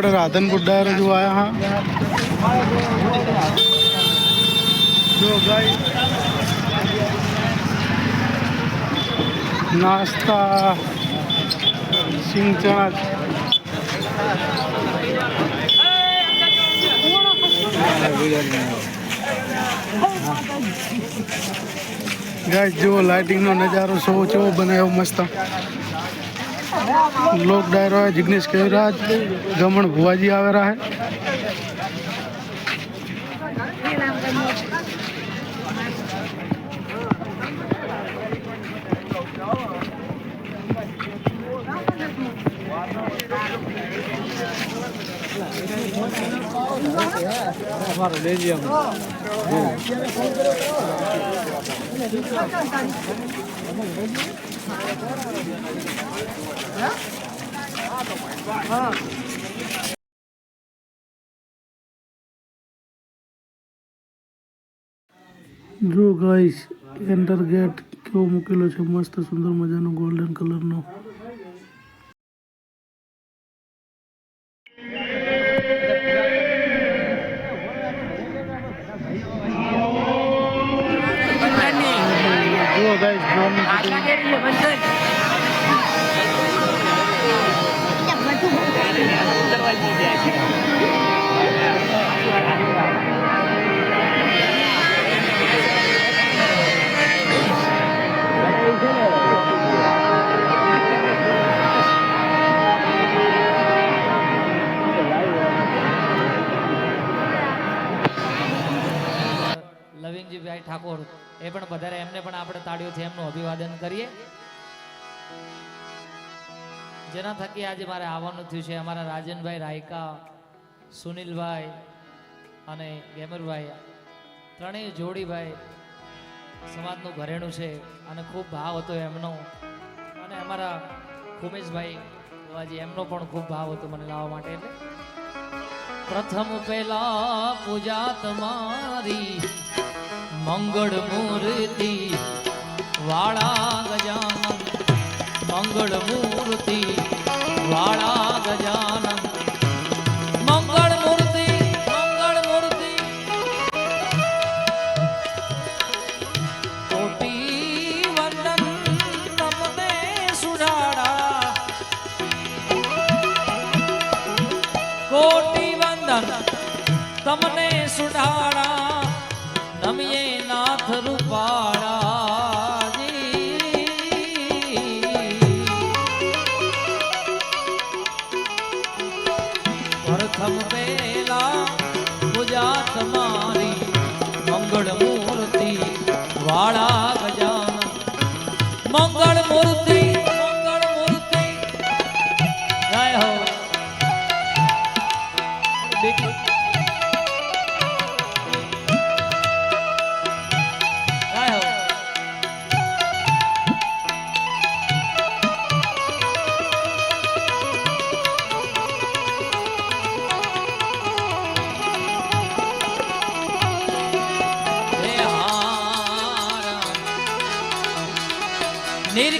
આપણે રાધનપુર ડાયર જો આવ્યા હા. જો ગાય નાસ્તા સિંગ ચણા ગાય જો લાઇટિંગનો નજારો શો ચેવો બને એવો મસ્ત. લોક ડાયરો है जिग्नेश कविराज गमन भुआजी आवेरा है જો ગાઈસ એન્ટર ગેટ કેવો મૂકેલો છે? મસ્ત સુંદર મજાનો ગોલ્ડન કલરનો Bye, Bye. એ પણ વધારે એમને પણ આપણે તાળીઓથી એમનું અભિવાદન કરીએ. જેના થકી આજે મારે આવવાનું થયું છે. અમારા રાજનભાઈ રાયકા, સુનિલભાઈ અને ગેમરભાઈ, ત્રણેય જોડીભાઈ સમાજનું ઘરેણું છે અને ખૂબ ભાવ હતો એમનો. અને અમારા ખુમેશભાઈ બાવાજી એમનો પણ ખૂબ ભાવ હતો મને લાવવા માટે એટલે. પ્રથમ પહેલા પૂજા તમારી મંગળ મૂર્તિ, વાળા ગજાનંદ મંગળ મૂર્તિ, વાળા ગજાનંદ મંગળ મૂર્તિ મંગળ મૂર્તિ. કોટી વંદન તમને સુરાડા કોટી વંદન તમને સુધારા પ્રથમ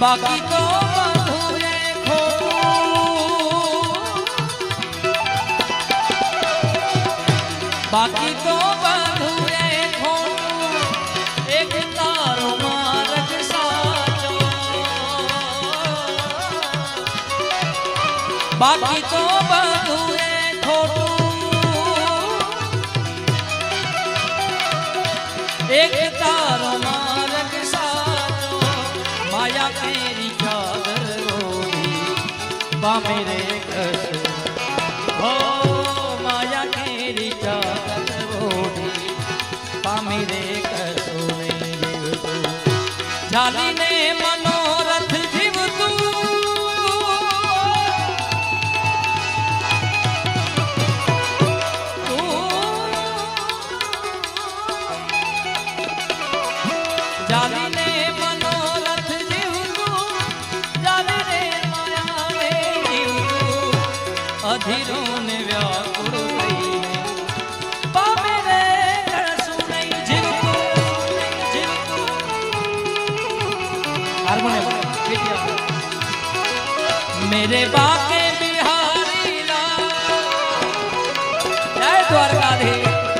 બાકી તો બધું એ ખોટું. બાકી તો બધું એ ખોટું. એક તારો માર્ગ સાચો બાકી તો બધું પામે રે કસુ હો માયા કેરી ઓઢી પામી રે કસુ નહીં જીવતું ચાલીને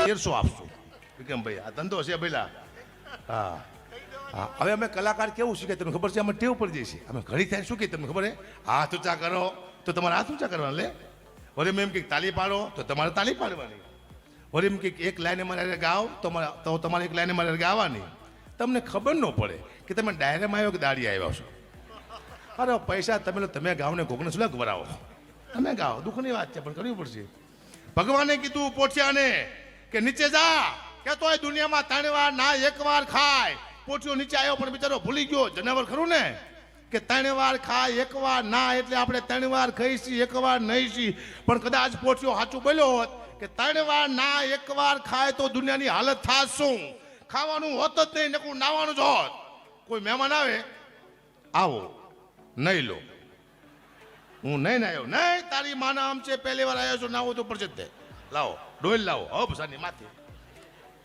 તેરસો આપશું. વિક્રમભાઈ, આ ધંધો છે પેલા હા. હા, હવે અમે કલાકાર કેવું શીખે તમને ખબર છે? અમે ટેવ પડી જઈએ છીએ. અમે ઘડી થાય, શું કહીએ તમને ખબર છે? હાથ ઊંચા કરો. તો તમારે હાથ ઊંચા કરવાના લે. વળી એમ કે તાલી પાડો તો તમારે તાલી પાડવાની. વળી એમ કે એક લાઈને મારે ગાવ તો તો તમારે એક લાઈને મારે ગાવાની. તમને ખબર ન પડે કે તમે ડાયરામાં આવ્યો કે દાડી આવ્યા છો. અરે પૈસા તમે તમે ગાઓ ને કોકને શું ગભરાવો તમે ગાઓ દુઃખની વાત છે, પણ કરવી પડશે. ભગવાને કીધું પોઠિયાને કે નીચે જા. કે તોય દુનિયામાં ત્રણ વાર, ના એક વાર ખાય. પોઠિયો નીચે આવ્યો, પણ બિચારો ભૂલી ગયો. જનાવર ખરું ને? કે ત્રણ વાર ખાય, એક વાર ના, એટલે આપણે ત્રણ વાર ખાઈશી, એક વાર નહીં છી પણ કદાચ પોઠિયો સાચું બોલ્યો હોત કે ત્રણ વાર ના, એક વાર ખાય તો દુનિયાની હાલત થાત શું ખાવાનું હોત જ નહીં નકું નાવાનું જ હોત. કોઈ મહેમાન આવે? આવો નહીં લો. હું નહીં આવ્યો. નહીં તારી માના આમ છે, પહેલી વાર આવ્યો છું નાવું તો પ્રચિત છે લાવો ડોલ લાવો. હબ સાની માથે.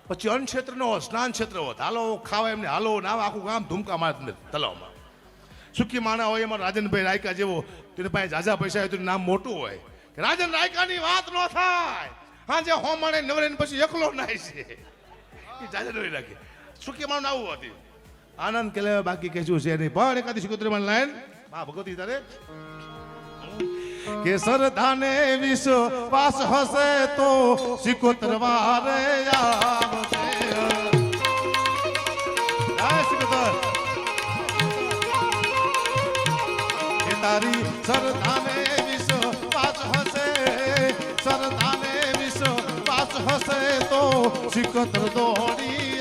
પછી અન્ન ક્ષેત્રનો સ્નાન ક્ષેત્ર હોત. હાલો, ખાવા એમને હાલો, ના આખું ગામ ધૂમકા મારે તલાવમાં. સુખી માણા હોય એમાં રાજનભાઈ રાયકા જેવો. તેની પાસે ઝાઝા પૈસા હોય તો નામ મોટું હોય. કે રાજન રાયકાની વાત ન થાય. હા જે હોમાણે નવરે પછી એકલો નાય છે. એ ડોઈ રાખે. સુખી માણું આવું હતી. આનંદ કે બાકી કહેશું છે નહીં. પણ એકાદી સિકોતેરમાં લાઈન હા, ભગવતી તારે કે સરદાને વિશ્વાસ હશે તો સિકોતર રે આવશે તારી સરદાને વિશ્વાસ હશે સરદાને વિશ્વાસ હશે તો સિકોતર દોડી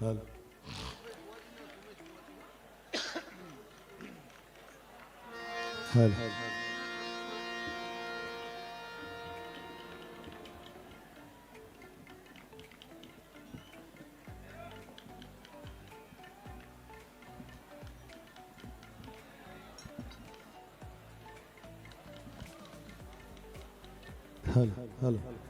હાલ હાલ હાલ હાલ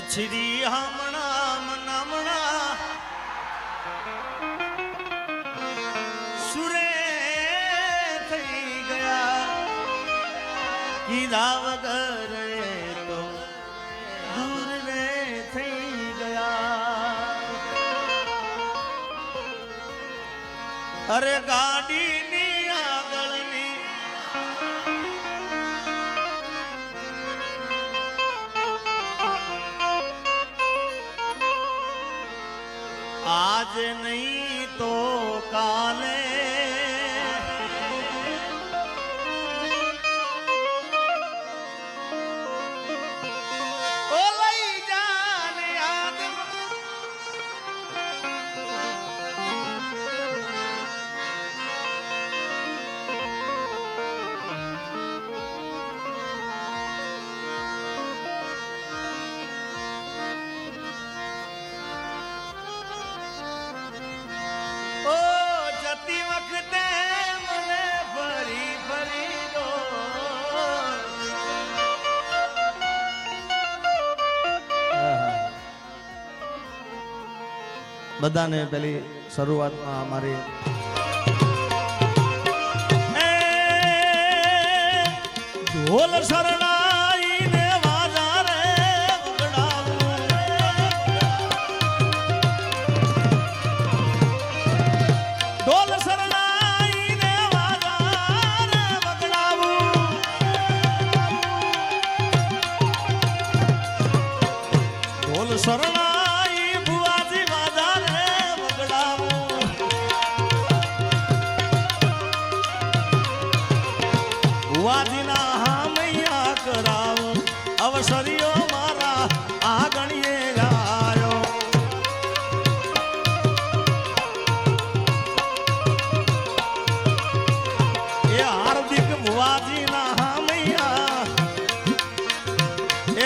પછડી હમણાં મનામણા સુરે થઈ ગયા કીધા વગર તો દૂર રે થઈ ગયા અરે ગાડીની આજે નહીં તો કાલે બધાને પેલી શરૂઆતમાં અમારી ઢોલ શરણાઈને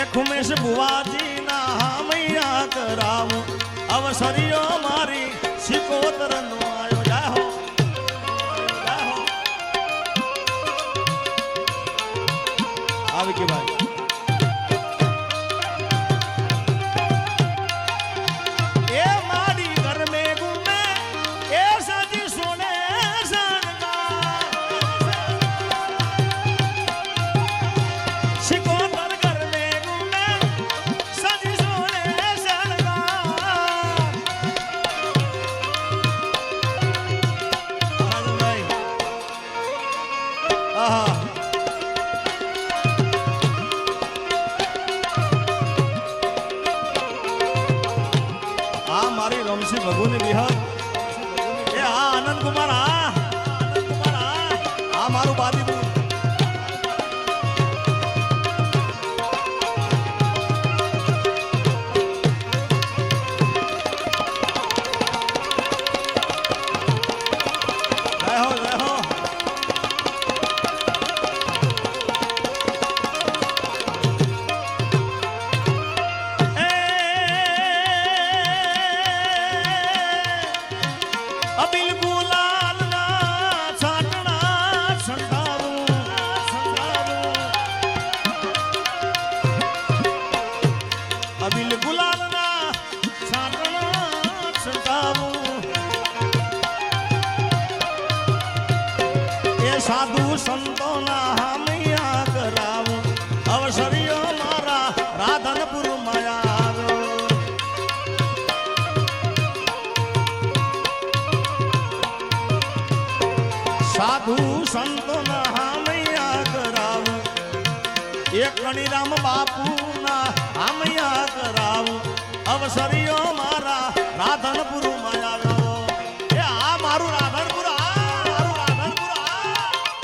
ખુમેશ ભુવાજીના હામૈયા કરાવું. અવસરીઓ મારી શિકોતર નો આયો જય હો. આવી કે ભાઈ આનંદ કુમાર આ અવસરીઓ મારા રાધનપુરમાં આવ્યો સાધુ સંતોના હામૈયા કરાવું. એક કણીરામ બાપુના હામૈયા કરાવું. અવસરીઓ મારા રાધનપુર માયા